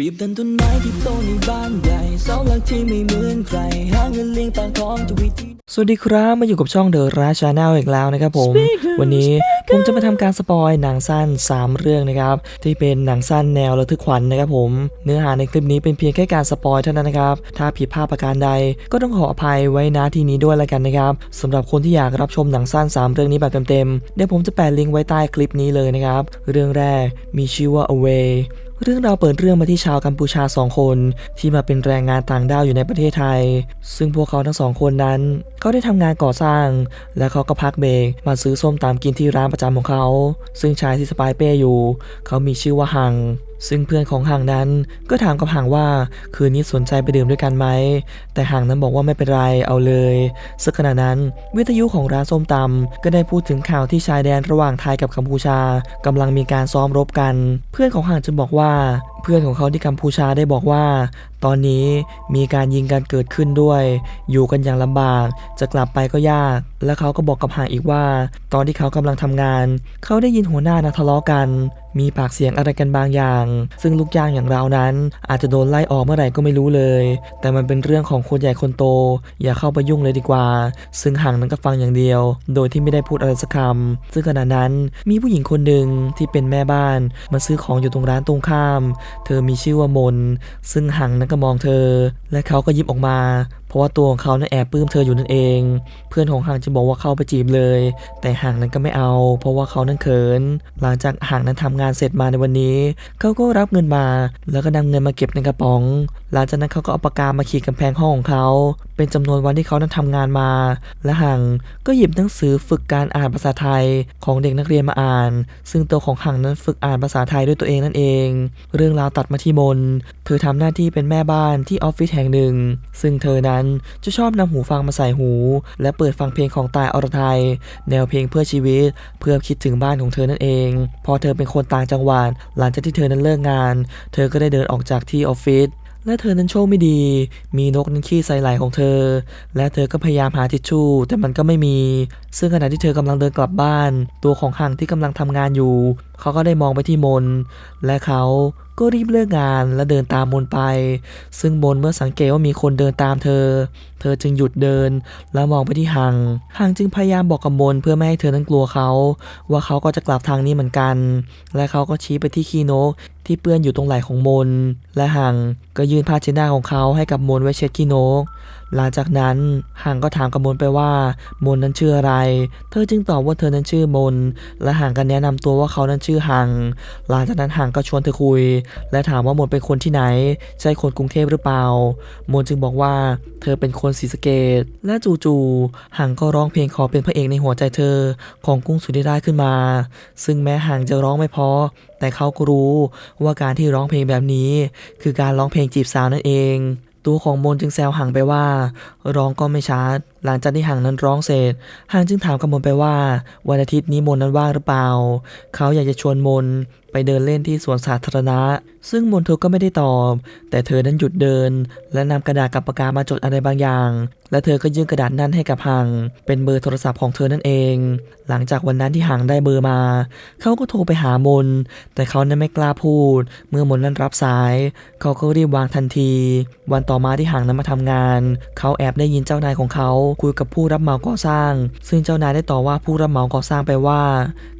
รีบดันต้นไม้ที่โตในบ้านใหญ่เสาหลักที่ไม่เหมือนใครหาเงินเลี้ยงปากท้องทุกวิธีสวัสดีครับมาอยู่กับช่องเดอะราชาแนลอีกแล้วนะครับผม Speaker วันนี้ผมจะมาทำการสปอยหนังสั้น 3 เรื่องนะครับ ที่เป็นหนังสั้นแนวระทึกขวัญนะครับผม เนื้อหาในคลิปนี้เป็นเพียงแค่การสปอยเท่านั้นนะครับ ถ้าผิดพลาดประการใด ก็ต้องขออภัยไว้ณที่นี้ด้วยแล้วกันนะครับสำหรับคนที่อยากรับชมหนังสั้น 3 เรื่องนี้แบบเต็มๆเดี๋ยวผมจะแปะลิงก์ไว้ใต้คลิปนี้เลยนะครับเรื่องแรกมีชื่อว่า Away เรื่องราวเปิดเรื่องมาที่ชาวกัมพูชาสองคน ที่มาเป็นแรงงานต่างด้าวอยู่ในประเทศไทย ซึ่งพวกเขาทั้งสองคนนั้น เขาได้ทำงานก่อสร้าง และเขาก็พักเบรกมาซื้อส้มตำกินที่ร้านประจำของเขา ซึ่งชายที่สปายเป้อยู่ เขามีชื่อว่าฮัง ซึ่งเพื่อนของห่างนั้นก็ถามกับห่างว่าคืนนี้สนใจไปดื่มด้วยกันไหม แต่ห่างนั้นบอกว่าไม่เป็นไรเอาเลยซึ่งขณะนั้นวิทยุของร้านส้มตำก็ได้พูดถึงข่าวที่ชายแดนระหว่างไทยกับกัมพูชากำลังมีการซ้อมรบกัน เพื่อนของห่างจึงบอกว่าเพื่อนของเขาที่กัมพูชาได้บอกว่า ตอนนี้มีการยิงกันเกิดขึ้นด้วย อยู่กันอย่างลำบาก จะกลับไปก็ยาก และเขาก็บอกกับห่างอีกว่า ตอนที่เขากำลังทำงาน เขาได้ยินหัวหน้านะทะเลาะกัน มีปากเสียงอะไรกันบางอย่าง ซึ่งลูกจ้างอย่างเรานั้น อาจจะโดนไล่ออกเมื่อไหร่ก็ไม่รู้เลย แต่มันเป็นเรื่องของคนใหญ่คนโต อย่าเข้าไปยุ่งเลยดีกว่า ซึ่งห่างนั้นก็ฟังอย่างเดียว โดยที่ไม่ได้พูดอะไรสักคำซึ่งขณะนั้นมีผู้หญิงคนหนึ่งที่เป็นแม่บ้านมาซื้อของอยู่ตรงร้านตรงข้ามเธอมีชื่อว่ามน ซึ่งหังนั้นก็มองเธอ และเขาก็ยิ้มออกมา เพราะว่าตัวของเขานั้นแอบปลื้มเธออยู่นั่นเอง เพื่อนของหังจึงบอกว่าเข้าไปจีบเลย แต่หังนั้นก็ไม่เอา เพราะว่าเขานั้นเขิน หลังจากหังนั้นทำงานเสร็จมาในวันนี้ เขาก็รับเงินมา แล้วก็นำเงินมาเก็บในกระป๋อง หลังจากนั้นเขาก็เอาปากกามาขีดกำแพงห้องของเขา เป็นจำนวนวันที่เขานั้นทำงานมา และหังก็หยิบหนังสือฝึกการอ่านภาษาไทยของเด็กนักเรียนมาอ่าน ซึ่งตัวของหังนั้นฝึกอ่านภาษาไทยด้วยตัวเองนั่นเอง เรื่องราวตัดมาที่มน เธอทำหน้าที่เป็นแม่บ้านที่ออฟฟิศแห่งหนึ่ง ซึ่งเธอนั้นจะชอบนำหูฟังมาใส่หู และเปิดฟังเพลงของตายอรไทย แนวเพลงเพื่อชีวิต เพื่อคิดถึงบ้านของเธอนั่นเอง พอเธอเป็นคนต่างจังหวัดหลังจากที่เธอนั้นเลิกงาน เธอก็ได้เดินออกจากที่ออฟฟิศและเธอนั้นโชคไม่ดี มีนกนั้นขี้ใส่ไหลของเธอ และเธอก็พยายามหาทิชชู่ แต่มันก็ไม่มี ซึ่งขณะที่เธอกำลังเดินกลับบ้าน ตัวของหังที่กำลังทำงานอยู่ เขาก็ได้มองไปที่มน และเขา ก็รีบเลิกงานและเดินตามมนไป ซึ่งมนเมื่อสังเกตว่ามีคนเดินตามเธอ เธอจึงหยุดเดิน แล้วมองไปที่หังหังจึงพยายามบอกกับมนเพื่อไม่ให้เธอนั้นกลัวเขา ว่าเขาก็จะกลับทางนี้เหมือนกัน และเขาก็ชี้ไปที่คีโนกที่เปื้อนอยู่ตรงไหล่ของมน และหังก็ยื่นผ้าเช็ดหน้าของเขาให้กับมนไว้เช็ดคีโนก หลังจากนั้นหังก็ถามกับมนไปว่ามนนั้นชื่ออะไร เธอจึงตอบว่าเธอนั้นชื่อมน และหังก็แนะนำตัวว่าเขานั้นชื่อหัง หลังจากนั้นหังก็ชวนเธอคุย และถามว่ามนเป็นคนที่ไหน ใช่คนกรุงเทพหรือเปล่า มนจึงบอกว่าเธอเป็นคนศรีสะเกดและจู่ๆหังก็ร้องเพลงขอเป็นพระเอกในหัวใจเธอของกุ้งสุธิราชขึ้นมา ซึ่งแม้หังจะร้องไม่พอแต่เขาก็รู้ว่าการที่ร้องเพลงแบบนี้ คือการร้องเพลงจีบสาวนั่นเอง ตัวของมนจึงแซวหังไปว่า ร้องก็ไม่ชัด หลังจากที่หังนั้นร้องเสร็จหังจึงถามกับมนไปว่า วันอาทิตย์นี้มนนั้นว่างหรือเปล่า เขาอยากจะชวนมนไปเดินเล่นที่สวนสาธารณะ ซึ่งมนเธอก็ไม่ได้ตอบ แต่เธอนั้นหยุดเดิน และนำกระดาษกับปากกามาจดอะไรบางอย่าง และเธอก็ยื่นกระดาษนั้นให้กับหังเป็นเบอร์โทรศัพท์ของเธอนั่นเอง หลังจากวันนั้นที่หังได้เบอร์มา เขาก็โทรไปหามน แต่เขานั้นไม่กล้าพูด เมื่อมนนั้นรับสาย เขาก็รีบวางทันที วันต่อมาที่หังนั้นมาทำงาน เขาแอบได้ยินเจ้านายของเขาคุยกับผู้รับเหมาก่อสร้าง ซึ่งเจ้านายได้ต่อว่าผู้รับเหมาก่อสร้างไปว่า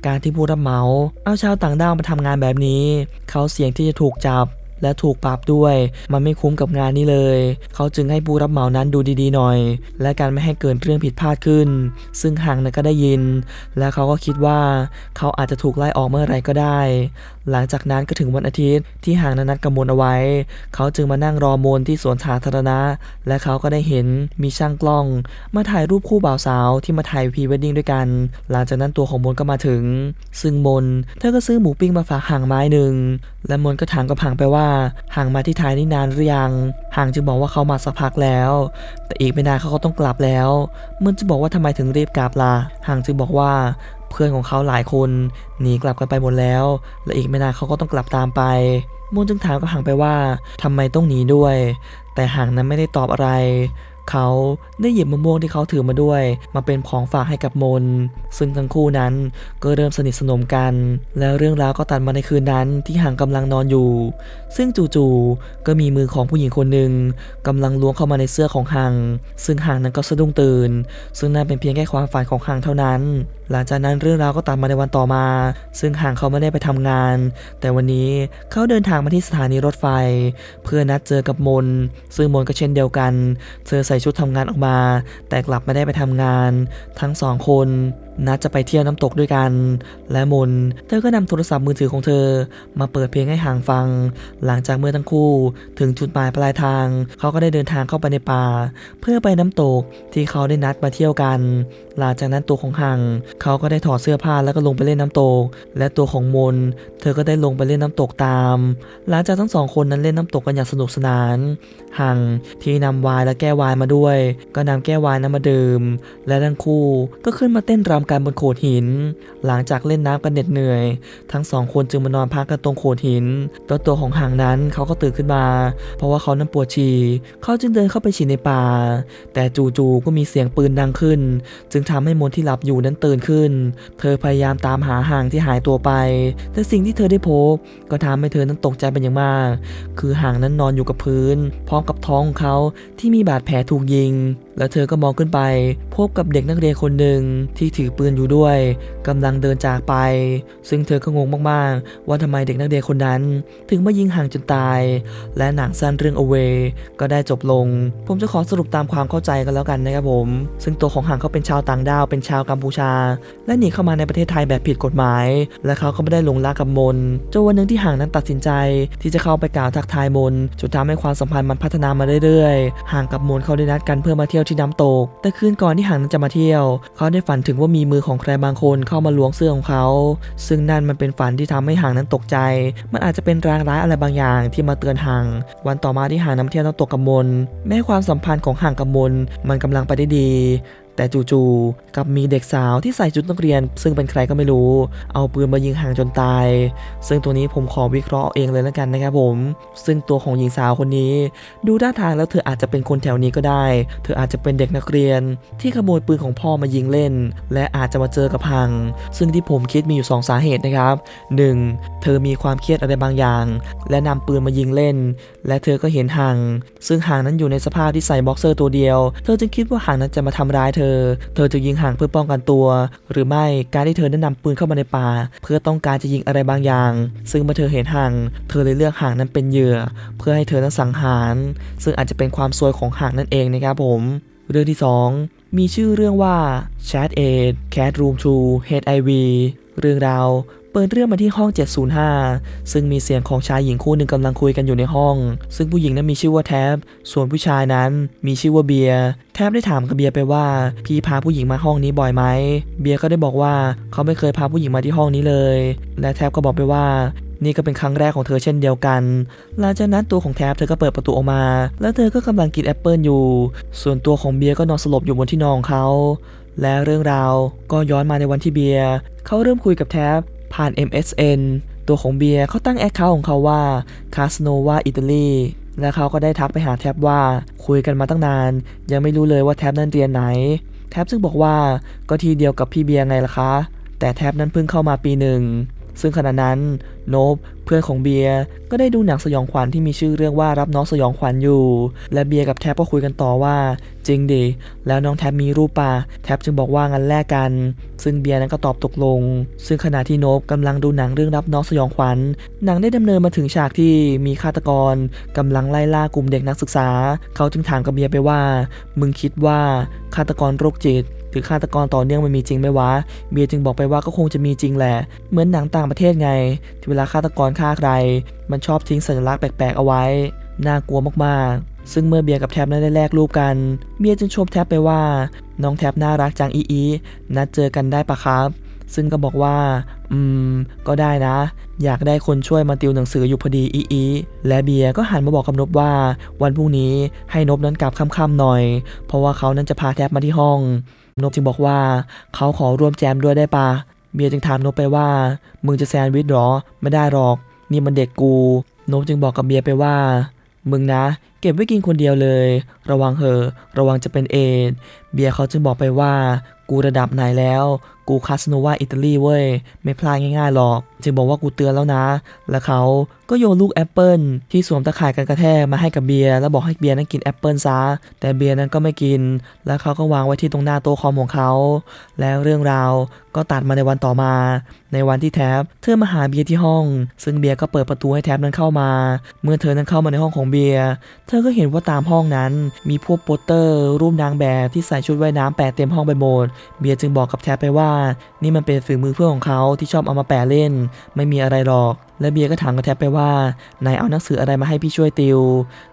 การที่ผู้รับเหมาเอาชาวต่างด้าวมาทำงานแบบนี้ เขาเสี่ยงที่จะถูกจับและถูกปรับด้วย มันไม่คุ้มกับงานนี้เลย เขาจึงให้ผู้รับเหมานั้นดูดีๆหน่อย และการไม่ให้เกิดเรื่องผิดพลาดขึ้น ซึ่งหังนั้นก็ได้ยิน และเขาก็คิดว่า เขาอาจจะถูกไล่ออกเมื่อไรก็ได้ หลังจากนั้นก็ถึงวันอาทิตย์ที่ห่างนั้นนัดกับมนเอาไว้ เขาจึงมานั่งรอมนที่สวนสาธารณะ และเขาก็ได้เห็นมีช่างกล้อง มาถ่ายรูปคู่บ่าวสาวที่มาถ่ายพรีเวดดิ้งด้วยกัน หลังจากนั้นตัวของมนก็มาถึง ซึ่งมนเธอก็ซื้อหมูปิ้งมาฝากห่างไม้หนึ่ง และมนก็ถามกับห่างไปว่าห่างมาที่ไทยนี่นานหรือยัง ห่างจึงบอกว่าเขามาสักพักแล้ว แต่อีกไม่นานเขาก็ต้องกลับแล้วมนจึงบอกว่าทำไมถึงรีบกลับล่ะห่างจึงบอกว่า เพื่อนของเขาหลายคนหนีกลับกันไปหมดแล้ว และอีกไม่นานเขาก็ต้องกลับตามไปมูนจึงถามกับห่างไปว่าทำไมต้องหนีด้วย แต่ห่างนั้นไม่ได้ตอบอะไร เขาได้หยิบมะม่วงที่เขาถือมาด้วย มาเป็นของฝากให้กับมน ซึ่งทั้งคู่นั้นก็เริ่มสนิทสนมกัน แล้วเรื่องราวก็ตัดมาในคืนนั้นที่ห่างกำลังนอนอยู่ ซึ่งจู่ๆก็มีมือของผู้หญิงคนหนึ่งกำลังล้วงเข้ามาในเสื้อของหัง ซึ่งหังนั้นก็สะดุ้งตื่น ซึ่งนั่นเป็นเพียงแค่ความฝันของหังเท่านั้น หลังจากนั้นเรื่องราวก็ตัดมาในวันต่อมา ซึ่งหังเขาไม่ได้ไปทำงาน แต่วันนี้เขาเดินทางมาที่สถานีรถไฟ เพื่อนัดเจอกับมน ซึ่งมนก็เช่นเดียวกัน เธอใส่ชุดทำงานออกมา แต่กลับไม่ได้ไปทำงาน ทั้งสองคนนัดจะไปเที่ยวน้ำตกด้วยกัน และมน เธอก็นำโทรศัพท์มือถือของเธอ มาเปิดเพลงให้ห่างฟัง หลังจากเมื่อทั้งคู่ ถึงจุดหมายปลายทาง เขาก็ได้เดินทางเข้าไปในป่า เพื่อไปน้ำตกที่เขาได้นัดมาเที่ยวกัน หลังจากนั้นตัวของหังเขาก็ได้ถอดเสื้อผ้าแล้วก็ลงไปเล่นน้ำตก และตัวของมน เธอก็ได้ลงไปเล่นน้ำตกตาม หลังจากทั้งสองคนนั้นเล่นน้ำตกกันอย่างสนุกสนานหังที่นำวน์และแก้วไวน์มาด้วย ก็นำแก้ววน์นั้นมาดื่ม และทั้งคู่ก็ขึ้นมาเต้นรำกันบนโขดหิน หลังจากเล่นน้ำกันเหน็ดเหนื่อย ทั้งสองคนจึงมานอนพักกันตรงโขดหินตัวตัวของหางนั้นเขาก็ตื่นขึ้นมา เพราะว่าเขานั้นปวดฉี่เขาจึงเดินเข้าไปฉี่ในป่า แต่จู่ๆก็มีเสียงปืนดังขึ้น จึงทำให้มนที่หลับอยู่นั้นตื่นขึ้น เธอพยายามตามหาหางที่หายตัวไป แต่สิ่งที่เธอได้พบ ก็ทำให้เธอนั้นตกใจเป็นอย่างมาก คือหางนั้นนอนอยู่กับพื้น พร้อมกับท้องของเขาที่มีบาดแผลถูกยิง แล้วเธอก็มองขึ้นไป พบกับเด็กนักเรียนคนหนึ่งที่ถือปืนอยู่ด้วยกำลังเดินจากไป ซึ่งเธอก็งงมากๆ ว่าทำไมเด็กนักเรียนคนนั้น ถึงมายิงห่างจนตาย และหนังสั้นเรื่อง Away ก็ได้จบลง ผมจะขอสรุปตามความเข้าใจกันแล้วกันนะครับผม ซึ่งตัวของห่างเขาเป็นชาวต่างดาวเป็นชาวกัมพูชา และหนีเข้ามาในประเทศไทยแบบผิดกฎหมาย และเขาก็ไม่ได้หลงรักกับมนจนวันหนึ่งที่ห่างนั้นตัดสินใจ ที่จะเข้าไปกล่าวทักทายมนจนทำให้ความสัมพันธ์มันพัฒนามาเรื่อยๆ ห่างกับมนเขาได้นัดกันเพื่อมาเที่ยวที่น้ำตก แต่คืนก่อนที่หางนั้นจะมาเที่ยว เขาได้ฝันถึงว่ามีมือของใครบางคนเข้ามาล้วงเสื้อของเขา ซึ่งนั่นมันเป็นฝันที่ทำให้หางนั้นตกใจ มันอาจจะเป็นรางร้ายอะไรบางอย่างที่มาเตือนหาง วันต่อมาที่หางน้ำเที่ยวน้ำตกกับมนแม้ความสัมพันธ์ของหางกับมนมันกำลังไปได้ดี แต่จู่ๆกับมีเด็กสาวที่ใส่ชุดนักเรียน ซึ่งเป็นใครก็ไม่รู้ เอาปืนมายิงห่างจนตาย ซึ่งตัวนี้ผมขอวิเคราะห์เองเลยแล้วกันนะครับผม ซึ่งตัวของหญิงสาวคนนี้ ดูท่าทางแล้วเธออาจจะเป็นคนแถวนี้ก็ได้ เธออาจจะเป็นเด็กนักเรียน ที่ขโมยปืนของพ่อมายิงเล่น และอาจจะมาเจอกับพัง ซึ่งที่ผมคิดมีอยู่ 2 สาเหตุนะครับ 1. เธอมีความเครียดอะไรบางอย่าง และนำปืนมายิงเล่น และเธอก็เห็นห่างซึ่งห่างนั้นอยู่ในสภาพที่ใส่บ็อกเซอร์ตัวเดียว เธอจึงคิดว่าห่างนั้นจะมาทำร้ายเธอเธอจะยิงห่างเพื่อป้องกันตัว หรือไม่การที่เธอได้นำปืนเข้ามาในป่า เพื่อต้องการจะยิงอะไรบางอย่าง ซึ่งเมื่อเธอเห็นห่าง เธอเลยเลือกห่างนั้นเป็นเหยื่อ เพื่อให้เธอนั้นสังหาร ซึ่งอาจจะเป็นความซวยของห่างนั่นเองนะครับผม เรื่องที่ 2 มีชื่อเรื่องว่า Chat 8 Cat Room 2 HIV เรื่องราว เปิดเรื่องมาที่ห้อง 705 ซึ่งมีเสียงของชายหญิงคู่หนึ่งกำลังคุยกันอยู่ในห้อง ซึ่งผู้หญิงนั้นมีชื่อว่าแท็บ ส่วนผู้ชายนั้นมีชื่อว่าเบียร์แท็บได้ถามกับเบียร์ไปว่า พี่พาผู้หญิงมาห้องนี้บ่อยไหม เบียร์ก็ได้บอกว่าเขาไม่เคยพาผู้หญิงมาที่ห้องนี้เลย และแท็บก็บอกไปว่านี่ก็เป็นครั้งแรกของเธอเช่นเดียวกัน หลังจากนั้นตัวของแท็บเธอก็เปิดประตูออกมา แล้วเธอก็กำลังกินแอปเปิลอยู่ ส่วนตัวของเบียร์ก็นอนสลบอยู่บนที่นอนของเขา และเรื่องราวก็ย้อนมาในวันที่เบียร์เขาเริ่มคุยกับแท็บ ผ่าน MSN ตัวของเบียร์เขาตั้งแอคเคาท์ของเขาว่า Casanova Italy และเขาก็ได้ทักไปหาแท็บว่าคุยกันมาตั้งนาน ยังไม่รู้เลยว่าแท็บนั้นเรียนไหน แท็บซึ่งบอกว่าก็ทีเดียวกับพี่เบียร์ไงล่ะคะ แต่แท็บนั้นเพิ่งเข้ามาปีหนึ่ง ซึ่งขณะนั้นโนบเพื่อนของเบียร์ก็ได้ดูหนังสยองขวัญที่มีชื่อเรื่องว่ารับน้องสยองขวัญอยู่ และเบียร์กับแท็บก็คุยกันต่อว่า จริงดิแล้วน้องแท็บมีรูปป่ะแท็บจึงบอกว่างั้นแลกกัน ซึ่งเบียร์นั้นก็ตอบตกลง ซึ่งขณะที่โนบกำลังดูหนังเรื่องรับน้องสยองขวัญหนังได้ดำเนินมาถึงฉากที่มีฆาตกรกำลังไล่ล่ากลุ่มเด็กนักศึกษา เขาจึงถามกับเบียร์ไปว่า มึงคิดว่าฆาตกรโรคจิต หรือฆาตกรต่อเนื่องมันมีจริงไหมวะ เบียร์จึงบอกไปว่าก็คงจะมีจริงแหละ เหมือนหนังต่างประเทศไงที่เวลาฆาตกรฆ่าใคร มันชอบทิ้งสัญลักษณ์แปลกๆเอาไว้ น่ากลัวมากๆ ซึ่งเมื่อเบียร์กับแท็บนั้นได้แลกรูปกัน เบียร์จึงชมแท็บไปว่า น้องแท็บน่ารักจังอีอีนัดเจอกันได้ปะครับ ซึ่งก็บอกว่า อืม ก็ได้นะ อยากได้คนช่วยมาติวหนังสืออยู่พอดีอีอีและเบียร์ก็หันมาบอกกับนบว่า วันพรุ่งนี้ให้นบนั้นกลับค่ำๆหน่อย เพราะว่าเขานั้นจะพาแท็บมาที่ห้อง นบจึงบอกว่า เขาขอร่วมแจมด้วยได้ปะเบียจึงถามนบไปว่า มึงจะแซนด์วิชเหรอ ไม่ได้หรอก นี่มันเด็กกู นบจึงบอกกับเบียไปว่า มึงนะ เก็บไว้กินคนเดียวเลย ระวังเหอะ ระวังจะเป็นเอดส์เบียร์เขาจึงบอกไปว่า กูระดับไหนแล้ว กูคาสโนวาอิตาลีเว้ย ไม่พลาดง่ายๆหรอก จึงบอกว่ากูเตือนแล้วนะ แล้วเขาก็โยนลูกแอปเปิลที่สวมตะข่ายกันกระแทกมาให้กับเบียร์แล้วบอกให้เบียร์นั้นกินแอปเปิลซะ แต่เบียร์นั้นก็ไม่กิน แล้วเขาก็วางไว้ที่ตรงหน้าโต๊ะคอมของเขา แล้วเรื่องราวก็ตัดมาในวันต่อมา ในวันที่แท็บเธอมาหาเบียร์ที่ห้อง ซึ่งเบียร์ก็เปิดประตูให้แท็บนั้นเข้ามา เมื่อเธอนั้นเข้ามาในห้องของเบียร์ เธอก็เห็นว่าตามห้องนั้น มีพวกโปสเตอร์ รูปนางแบบที่ใส่ชุดว่ายน้ำแปะเต็มห้องไปหมด เบียร์จึงบอกกับแท็บไปว่านี่มันเป็นฝีมือเพื่อนของเขาที่ชอบเอามาแปะเล่น ไม่มีอะไรหรอก และเบียร์ก็ถามกับแท็บไปว่านายเอาหนังสืออะไรมาให้พี่ช่วยติว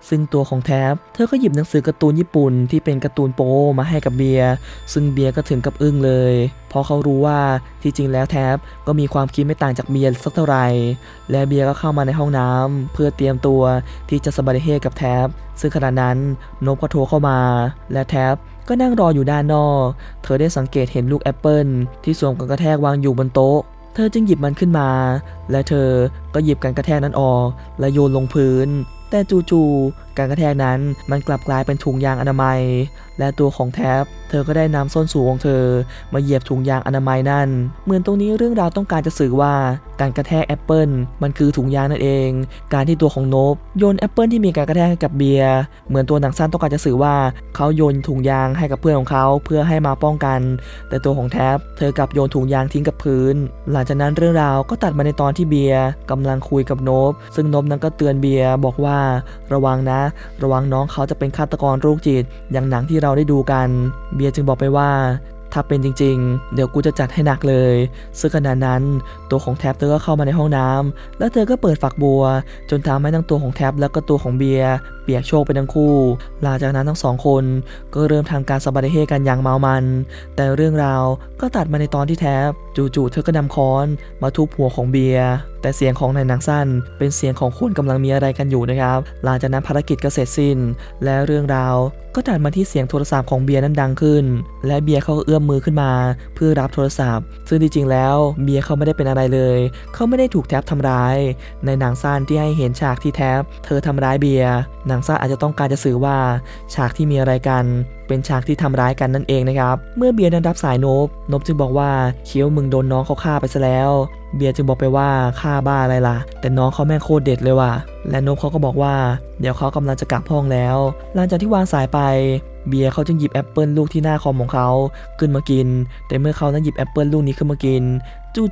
ซึ่งตัวของแท็บเธอก็หยิบหนังสือการ์ตูนญี่ปุ่นที่เป็นการ์ตูนโป๊มาให้กับเบียร์ซึ่งเบียร์ก็ถึงกับอึ้งเลย เพราะเขารู้ว่าที่จริงแล้วแท็บก็มีความคิดไม่ต่างจากเบียร์สักเท่าไหร่และเบียร์ก็เข้ามาในห้องน้ำเพื่อเตรียมตัวที่จะสบายเฮกับแท็บซึ่งขณะนั้นนบก็โทรเข้ามา และแท็บ ก็นั่งรออยู่ด้านนอก เธอได้สังเกตเห็นลูกแอปเปิลที่สวมกันกระแทกวางอยู่บนโต๊ะ เธอจึงหยิบมันขึ้นมา และเธอก็หยิบกันกระแทกนั้นออก และโยนลงพื้น แต่จู่ๆการกระแทกนั้นมันกลับกลายเป็นถุงยางอนามัย และตัวของแท็บเธอก็ได้นำส้นสูงของเธอ มาเหยียบถุงยางอนามัยนั่น เหมือนตรงนี้เรื่องราวต้องการจะสื่อว่า การกระแทกแอปเปิลมันคือถุงยางนั่นเอง การที่ตัวของโนบโยนแอปเปิลที่มีการกระแทกให้กับเบียร์เหมือนตัวหนังสั้นต้องการจะสื่อว่าเขาโยนถุงยางให้กับเพื่อนของเขาเพื่อให้มาป้องกัน แต่ตัวของแท็บเธอกลับโยนถุงยางทิ้งกับพื้น หลังจากนั้นเรื่องราวก็ตัดมาในตอนที่เบียร์กำลังคุยกับโนบซึ่งโนบนั้นก็เตือนเบียร์บอกว่า ระวังนะ ระวังน้องเขาจะเป็นฆาตกรโรคจิต อย่างหนังที่เราราได้ดูกัน เบียร์จึงบอกไปว่าถ้าเป็นจริงๆ เดี๋ยวกูจะจัดให้หนักเลย ซึ่งขณะนั้นตัวของแท็บเธอก็เข้ามาในห้องน้ำแล้วเธอก็เปิดฝักบัว จนทำให้ทั้งตัวของแท็บแล้วก็ตัวของเบียร์ เปียกโชกไปทั้งคู่ หลังจากนั้นทั้งสองคนก็เริ่มทำการสบายเฮกันอย่างเมามัน แต่เรื่องราวก็ตัดมาในตอนที่แท็บจู่ๆเธอก็นำค้อนมาทุบหัวของเบียร์แต่เสียงของนายนังสั้น เป็นเสียงของคนกำลังมีอะไรกันอยู่นะครับ หลังจากนั้นภารกิจก็เสร็จสิ้น และเรื่องราวก็ตัดมาที่เสียงโทรศัพท์ของเบียร์นั้นดังขึ้น และเบียร์เขาก็เอื้อมมือขึ้นมา เพื่อรับโทรศัพท์ ซึ่งจริงๆแล้วเบียร์เขาไม่ได้เป็นอะไรเลย เขาไม่ได้ถูกแท็บทำร้าย ในหนังสั้นที่ให้เห็นฉากที่แท็บเธอทำร้ายเบียร์นังสั้นอาจจะต้องการจะสื่อว่า ฉากที่มีอะไรกัน เป็นฉากที่ทำร้ายกันนั่นเองนะครับ เมื่อเบียร์นั้นรับสายโนบโนบจึงบอกว่าเคี้ยวมึงโดนน้องเขาฆ่าไปซะแล้ว เบียร์จึงบอกไปว่าฆ่าบ้าอะไรล่ะ แต่น้องเขาแม่งโคตรเด็ดเลยว่ะ และโนบเขาก็บอกว่า เดี๋ยวเขากำลังจะกลับห้องแล้ว หลังจากที่วางสายไปเบียร์เขาจึงหยิบแอปเปิลลูกที่หน้าคอมของเขาขึ้นมากิน แต่เมื่อเขานั้นหยิบแอปเปิลลูกนี้ขึ้นมากิน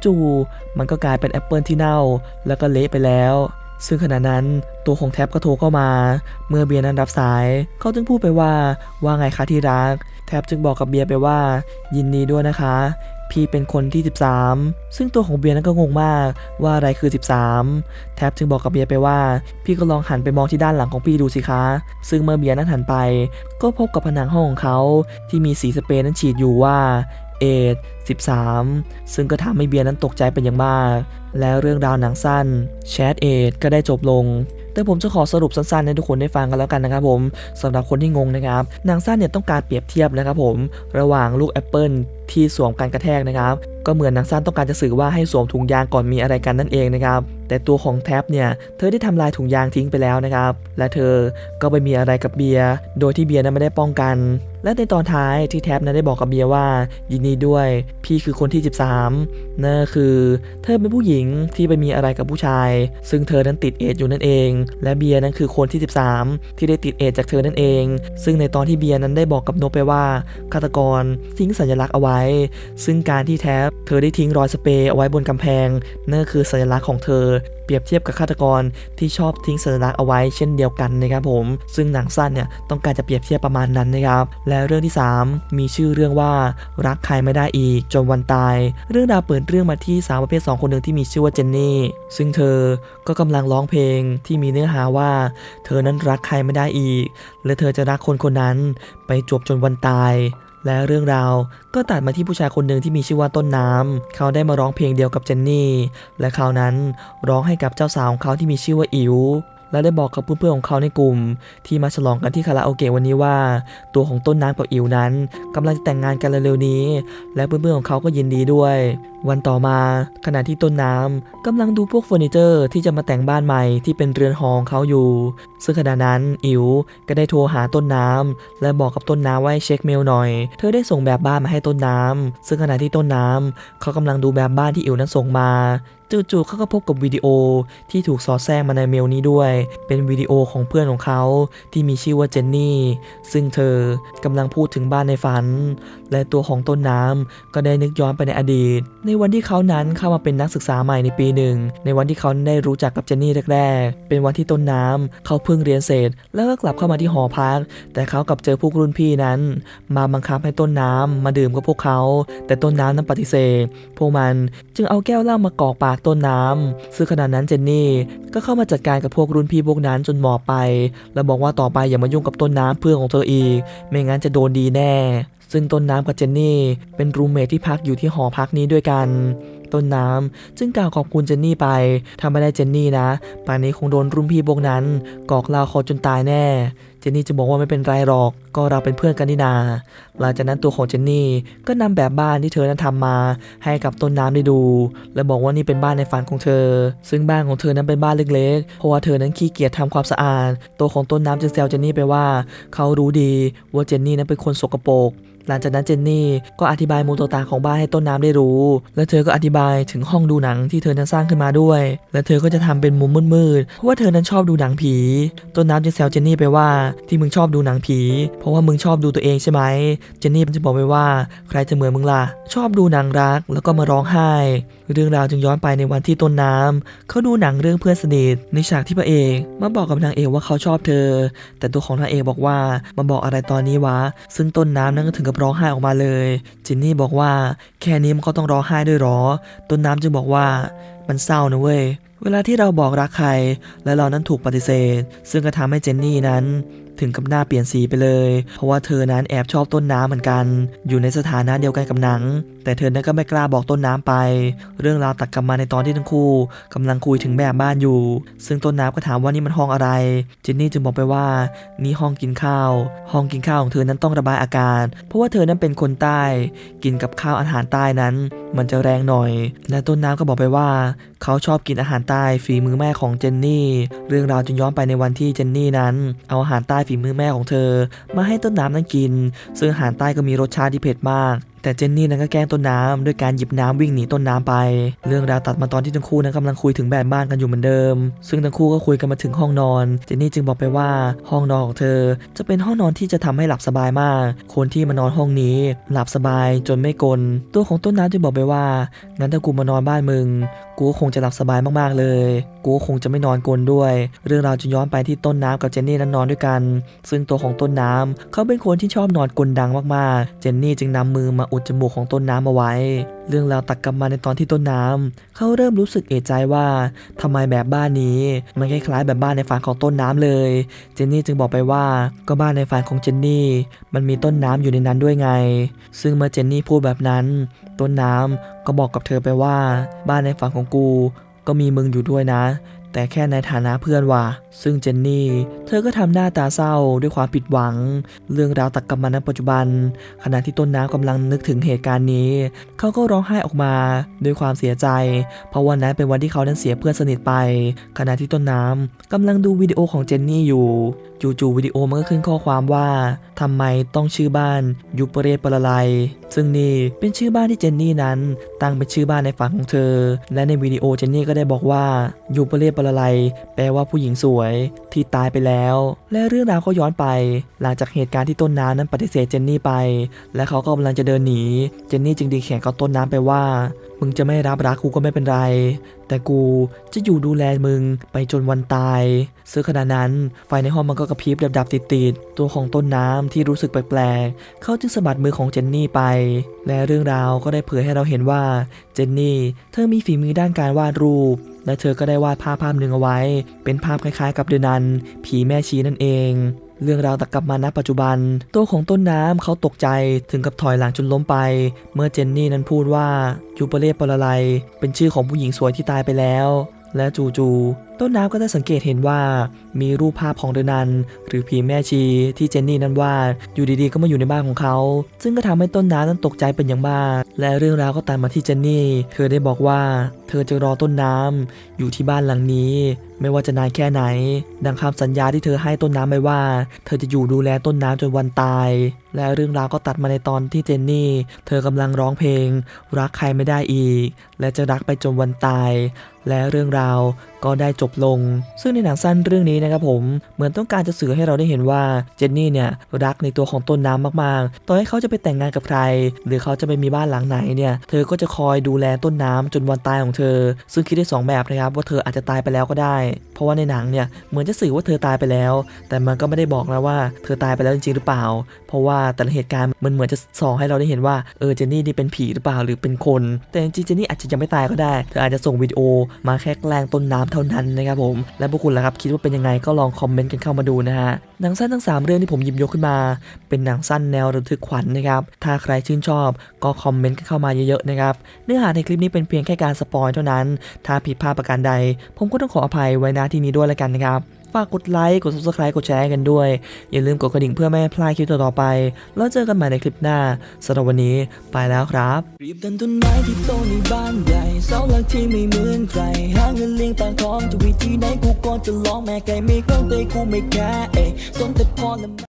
จู่ๆมันก็กลายเป็นแอปเปิลที่เน่า แล้วก็เละไปแล้ว ซึ่งขณะนั้นตัวของแท็บก็โทรเข้ามา เมื่อเบียร์นั้นรับสายเขาจึงพูดไปว่าว่าไงคะที่รัก แท็บจึงบอกกับเบียร์ไปว่า ยินดีด้วยนะคะ พี่เป็นคนที่ 13 ซึ่งตัวของเบียร์นั้นก็งงมากว่าอะไรคือ 13 แท็บจึงบอกกับเบียร์ไปว่า พี่ก็ลองหันไปมองที่ด้านหลังของพี่ดูสิคะ ซึ่งเมื่อเบียร์นั้นหันไป ก็พบกับผนังห้องของเขาที่มีสีสเปรย์นั้นฉีดอยู่ว่า เอด13 ซึ่งก็ทำให้เบียร์นั้นตกใจเป็นอย่างมาก แล้วเรื่องราวหนังสั้นแชทเอดก็ได้จบลงแต่ผมจะขอสรุปสั้นๆให้ทุกคนได้ฟังกันแล้วกันนะครับผมสำหรับคนที่งงนะครับหนังสั้นเนี่ยต้องการเปรียบเทียบนะครับผม ระหว่างลูกแอปเปิล ที่สวมกันกระแทกนะครับ ก็เหมือนนังสั้นต้องการจะสื่อว่าให้สวมถุงยางก่อนมีอะไรกันนั่นเองนะครับ แต่ตัวของแท็บเนี่ยเธอได้ทำลายถุงยางทิ้งไปแล้วนะครับ และเธอก็ไปมีอะไรกับเบียร์โดยที่เบียร์นั้นไม่ได้ป้องกัน และในตอนท้ายที่แท็บนั้นได้บอกกับเบียร์ว่า ยินดีด้วย พี่คือคนที่ 13นั่นคือ เธอเป็นผู้หญิงที่ไปมีอะไรกับผู้ชาย ซึ่งเธอนั้นติดเอดอยู่นั่นเอง และเบียร์นั้นคือคนที่ 13 ที่ได้ติดเอดจากเธอนั่นเอง ซึ่งในตอนที่เบียร์นั้นได้บอกกับโนบไปว่าฆาตกรทิ้งสัญลักษณ์เอาไว้ซึ่งการที่แท็บเธอได้ทิ้งรอยสเปรย์เอาไว้บนกำแพง นั่นก็คือสัญลักษณ์ของเธอ เปรียบเทียบกับฆาตกรที่ชอบทิ้งสัญลักษณ์เอาไว้เช่นเดียวกันนะครับผม ซึ่งหนังสั้นเนี่ยต้องการจะเปรียบเทียบประมาณนั้นนะครับ และเรื่องที่ 3 มีชื่อเรื่องว่ารักใครไม่ได้อีกจนวันตาย เรื่องราวเปิดเรื่องมาที่สาวประเภท2คนหนึ่งที่มีชื่อว่าเจนนี่ซึ่งเธอก็กำลังร้องเพลงที่มีเนื้อหาว่า เธอนั้นรักใครไม่ได้อีก และเธอจะรักคนคนนั้นไปจบจนวันตาย และเรื่องราวก็ตัดมาที่ผู้ชายคนหนึ่งที่มีชื่อว่าต้นน้ำ เขาได้มาร้องเพลงเดียวกับเจนนี่ และคราวนั้นร้องให้กับเจ้าสาวของเขาที่มีชื่อว่าอิ๋ว และได้บอกกับเพื่อนๆของเขาในกลุ่ม ที่มาฉลองกันที่คาราโอเกะวันนี้ว่า ตัวของต้นน้ำกับอิวนั้นกำลังจะแต่งงานกันเร็วๆนี้ และเพื่อนๆของเขาก็ยินดีด้วย วันต่อมา ขณะที่ต้นน้ำกำลังดูพวกเฟอร์นิเจอร์ที่จะมาแต่งบ้านใหม่ที่เป็นเรือนหอของเขาอยู่ ซึ่งขณะนั้นอิวก็ได้โทรหาต้นน้ำและบอกกับต้นน้ำว่าให้เช็คเมลหน่อย เธอได้ส่งแบบบ้านมาให้ต้นน้ำซึ่งขณะที่ต้นน้ำเขากำลังดูแบบบ้านที่อิวนั้นส่งมาจู่ๆเขาก็พบกับวิดีโอที่ถูกสอดแทรกมาในเมลนี้ด้วย เป็นวิดีโอของเพื่อนของเขาที่มีชื่อว่าเจนนี่ ซึ่งเธอกำลังพูดถึงบ้านในฝัน และตัวของต้นน้ำก็ได้นึกย้อนไปในอดีต ในวันที่เขานั้นเข้ามาเป็นนักศึกษาใหม่ในปีหนึ่ง ในวันที่เขาได้รู้จักกับเจนนี่แรกๆ เป็นวันที่ต้นน้ำเขาเพิ่งเรียนเสร็จ แล้วก็กลับเข้ามาที่หอพัก แต่เขากลับเจอพวกรุ่นพี่นั้น มาบังคับให้ต้นน้ำมาดื่มกับพวกเขา แต่ต้นน้ำนั้นปฏิเสธ พวกมันจึงเอาแก้วเหล้ามากอกปากต้นน้ำซึ่งขณะนั้นเจนนี่ก็เข้ามาจัดการกับพวกรุ่นพี่พวกนั้นจนหมอบไป แล้วบอกว่าต่อไปอย่ามายุ่งกับต้นน้ำเพื่อนของเธออีก ไม่งั้นจะโดนดีแน่ ซึ่งต้นน้ำกับเจนนี่เป็นรูมเมทที่พักอยู่ที่หอพักนี้ด้วยกัน ต้นน้ำจึงกล่าวขอบคุณเจนนี่ไปถ้าไม่ได้เจนนี่นะป่านนี้คงโดนรุ่นพี่พวกนั้นกอกลาเขาจนตายแน่ เจนนี่จะบอกว่าไม่เป็นไรหรอก ก็เราเป็นเพื่อนกันนี่นา หลังจากนั้นตัวของเจนนี่ก็นำแบบบ้านที่เธอนั้นทำมาให้กับต้นน้ำได้ดู และบอกว่านี่เป็นบ้านในฝันของเธอ ซึ่งบ้านของเธอนั้นเป็นบ้านเล็กๆ เพราะว่าเธอนั้นขี้เกียจทำความสะอาด ตัวของต้นน้ำจึงแซวเจนนี่ไปว่า เขารู้ดีว่าเจนนี่นั้นเป็นคนสกปรก หลังจากนั้นเจนนี่ก็อธิบายมุมต่างๆของบ้านให้ต้นน้ำได้รู้ และเธอก็อธิบายถึงห้องดูหนังที่เธอนั้นสร้างขึ้นมาด้วย และเธอก็จะทำเป็นมุมมืดๆเพราะว่าเธอนั้นชอบดูหนังผี ต้นน้ำจึงแซวเจนนี่ไปว่าที่มึงชอบดูหนังผี เพราะว่ามึงชอบดูตัวเองใช่ไหมเจนนี่จะบอกไปว่าใครจะเหมือนมึงล่ะชอบดูหนังรักแล้วก็มาร้องไห้เรื่องราวจึงย้อนไปในวันที่ต้นน้ำเขาดูหนังเรื่องเพื่อนสนิทในฉากที่พระเอกมาบอกกับนางเอกว่าเขาชอบเธอ แต่ตัวของนางเอกบอกว่ามาบอกอะไรตอนนี้วะ ซึ่งต้นน้ำนั้นก็ถึงกับร้องไห้ออกมาเลย จินนี่บอกว่าแค่นี้มันก็ต้องร้องไห้ด้วยหรอ ต้นน้ำจึงบอกว่ามันเศร้านะเว้ย เวลาที่เราบอกรักใคร และเรานั้นถูกปฏิเสธ ซึ่งก็ทำให้เจนนี่นั้นถึงกับหน้าเปลี่ยนสีไปเลย เพราะว่าเธอนั้นแอบชอบต้นน้ำเหมือนกัน อยู่ในสถานะเดียวกันกับหนัง แต่เธอนั้นก็ไม่กล้าบอกต้นน้ำไป เรื่องราวตัดกลับมาในตอนที่ทั้งคู่กำลังคุยถึงแบบบ้านอยู่ ซึ่งต้นน้ำก็ถามว่านี่มันห้องอะไร เจนนี่จึงบอกไปว่านี่ห้องกินข้าว ห้องกินข้าวของเธอนั้นต้องระบายอากาศเพราะว่าเธอนั้นเป็นคนใต้ กินกับข้าวอาหารใต้นั้น มันจะแรงหน่อย และต้นน้ำก็บอกไปว่า เขาชอบกินอาหารใต้ฝีมือแม่ของเจนนี่ เรื่องราวจึงย้อนไปในวันที่เจนนี่นั้น เอาอาหารใต้ฝีมือแม่ของเธอ มาให้ต้นน้ำนั้นกิน ซึ่งอาหารใต้ก็มีรสชาติที่เผ็ดมาก แต่เจนนี่นั้นก็แกล้งต้นน้ำด้วยการหยิบน้ำวิ่งหนีต้นน้ำไป เรื่องราวตัดมาตอนที่ทั้งคู่นั้นกำลังคุยถึงแบบบ้านกันอยู่เหมือนเดิม ซึ่งทั้งคู่ก็คุยกันมาถึงห้องนอน เจนนี่จึงบอกไปว่าห้องนอนของเธอ จะเป็นห้องนอนที่จะทำให้หลับสบายมาก คนที่มานอนห้องนี้หลับสบายจนไม่กลน ตัวของต้นน้ำจึงบอกไปว่างั้นถ้ากูมานอนบ้านมึง กูก็คงจะหลับสบายมากๆเลย กูก็คงจะไม่นอนกลนด้วย เรื่องราวจะย้อนไปที่ต้นน้ำกับเจนนี่นั้นนอนด้วยกัน ซึ่งตัวของต้นน้ำเขาเป็นคนที่ชอบนอนกลนดังมากๆ เจนนี่จึงนำมือมาอุดจมูกของต้นน้ำเอาไว้ เรื่องราวตัดกลับมาในตอนที่ต้นน้ำเขาเริ่มรู้สึกเอะใจว่าทำไมแบบบ้านนี้มันคล้ายๆแบบบ้านในฝันของต้นน้ำเลย เจนนี่จึงบอกไปว่าก็บ้านในฝันของเจนนี่ มันมีต้นน้ำอยู่ในนั้นด้วยไง ซึ่งเมื่อเจนนี่พูดแบบนั้น ต้นน้ำก็บอกกับเธอไปว่า บ้านในฝันของกู ก็มีมึงอยู่ด้วยนะ แต่แค่ในฐานะเพื่อนว่ะซึ่งเจนนี่ เธอก็ทำหน้าตาเศร้าด้วยความผิดหวัง เรื่องราวตัดกลับมาในปัจจุบัน ขณะที่ต้นน้ำกำลังนึกถึงเหตุการณ์นี้ เขาก็ร้องไห้ออกมาด้วยความเสียใจ เพราะวันนั้นเป็นวันที่เขานั้นเสียเพื่อนสนิทไป ขณะที่ต้นน้ำกำลังดูวิดีโอของเจนนี่อยู่ จู่ๆวิดีโอมันก็ขึ้นข้อความว่าทำไมต้องชื่อบ้านยุปเรศปรลัยซึ่งนี่เป็นชื่อบ้านที่เจนนี่นั้น ตั้งเป็นชื่อบ้านในฝันของเธอ และในวิดีโอเจนนี่ก็ได้บอกว่ายุปเรศปลัย แปลว่าผู้หญิงสวยที่ตายไปแล้ว และเรื่องราวก็ย้อนไป หลังจากเหตุการณ์ที่ต้นน้ำนั้นปฏิเสธเจนนี่ไป และเขาก็กำลังจะเดินหนี เจนนี่จึงดึงแขนเขาต้นน้ำไปว่า มึงจะไม่รับรักกูก็ไม่เป็นไร แต่กูจะอยู่ดูแลมึงไปจนวันตาย ซึ่งขณะนั้น ไฟในห้องมันก็กระพริบดับๆติดๆ ตัวของต้นน้ำที่รู้สึกแปลกๆ เขาจึงสะบัดมือของเจนนี่ไป และเรื่องราวก็ได้เผยให้เราเห็นว่า เจนนี่ เธอมีฝีมือด้านการวาดรูป และเธอก็ได้วาดภาพภาพหนึ่งเอาไว้ เป็นภาพคล้ายๆ กับเดนัน ผีแม่ชีนั่นเอง เรื่องราวตัดกลับมาณปัจจุบัน ตัวของต้นน้ำเขาตกใจถึงกับถอยหลังจนล้มไป เมื่อเจนนี่นั้นพูดว่ายูเปเล่ปรลัยเป็นชื่อของผู้หญิงสวยที่ตายไปแล้ว และจู่ๆต้นน้ำก็ได้สังเกตเห็นว่า มีรูปภาพของเดนัน หรือผีแม่ชีที่เจนนี่นั้นวาดอยู่ดีๆ ก็มาอยู่ในบ้านของเขา ซึ่งก็ทำให้ต้นน้ำนั้นตกใจเป็นอย่างมาก และเรื่องราวก็ตามมาที่เจนนี่ เธอได้บอกว่า เธอจะรอต้นน้ำอยู่ที่บ้านหลังนี้ไม่ว่าจะนานแค่ไหน ดังคำสัญญาที่เธอให้ต้นน้ำไปว่า เธอจะอยู่ดูแลต้นน้ำจนวันตาย และเรื่องราวก็ตัดมาในตอนที่เจนนี่ เธอกำลังร้องเพลง รักใครไม่ได้อีก และจะรักไปจนวันตาย และเรื่องราวก็ได้จบลง ซึ่งในหนังสั้นเรื่องนี้นะครับผม เหมือนต้องการจะสื่อให้เราได้เห็นว่าเจนนี่เนี่ยรักในตัวของต้นน้ำมากๆ ต่อให้เขาจะไปแต่งงานกับใคร หรือเขาจะไปมีบ้านหลังไหนเนี่ย เธอก็จะคอยดูแลต้นน้ำจนวันตายของเธอ ซึ่งคิดได้สองแบบนะครับว่าเธออาจจะตายไปแล้วก็ได้เพราะว่าในหนังเนี่ยเหมือนจะสื่อว่าเธอตายไปแล้ว แต่มันก็ไม่ได้บอกนะว่าเธอตายไปแล้วจริงๆหรือเปล่า เพราะว่าแต่ละเหตุการณ์มันเหมือนจะส่อให้เราได้เห็นว่าเออเจนนี่นี่เป็นผีหรือเปล่าหรือเป็นคน แต่จริงๆเจนนี่อาจจะยังไม่ตายก็ได้ เธออาจจะส่งวิดีโอมาแค่แกล้งต้นน้ำเท่านั้นนะครับผม และพวกคุณล่ะครับคิดว่าเป็นยังไงก็ลองคอมเมนต์กันเข้ามาดูนะฮะหนังสั้นทั้ง 3 เรื่องที่ผมหยิบยกขึ้นมา เป็นหนังสั้นแนวระทึกขวัญนะครับถ้าใครชื่นชอบก็คอมเมนต์กันเข้ามาเยอะๆนะครับเนื้อหาในคลิปนี้เป็นเพียงแค่การสปอยเท่านั้น ถ้าผิดพลาดประการใด ผมก็ต้องขออภัยไว้นะที่นี้ด้วยแล้วกันนะครับ ฝากกดไลค์ กด subscribe กดแชร์กันด้วย อย่าลืมกดกระดิ่งเพื่อไม่ให้พลาดคลิปต่อๆไป แล้วเจอกันใหม่ในคลิปหน้าสำหรับวันนี้ไปแล้วครับรีบดันต้นไม้ที่โตในบ้านใหญ่เสาหลักที่ไม่เหมือนใครหาเงินเลี้ยงปากท้องจะวิธีไหนกูก็จะลองแม่ไก่ไม่กล้องเตะกูไม่แค่เอ้สนแต่พอแล้ว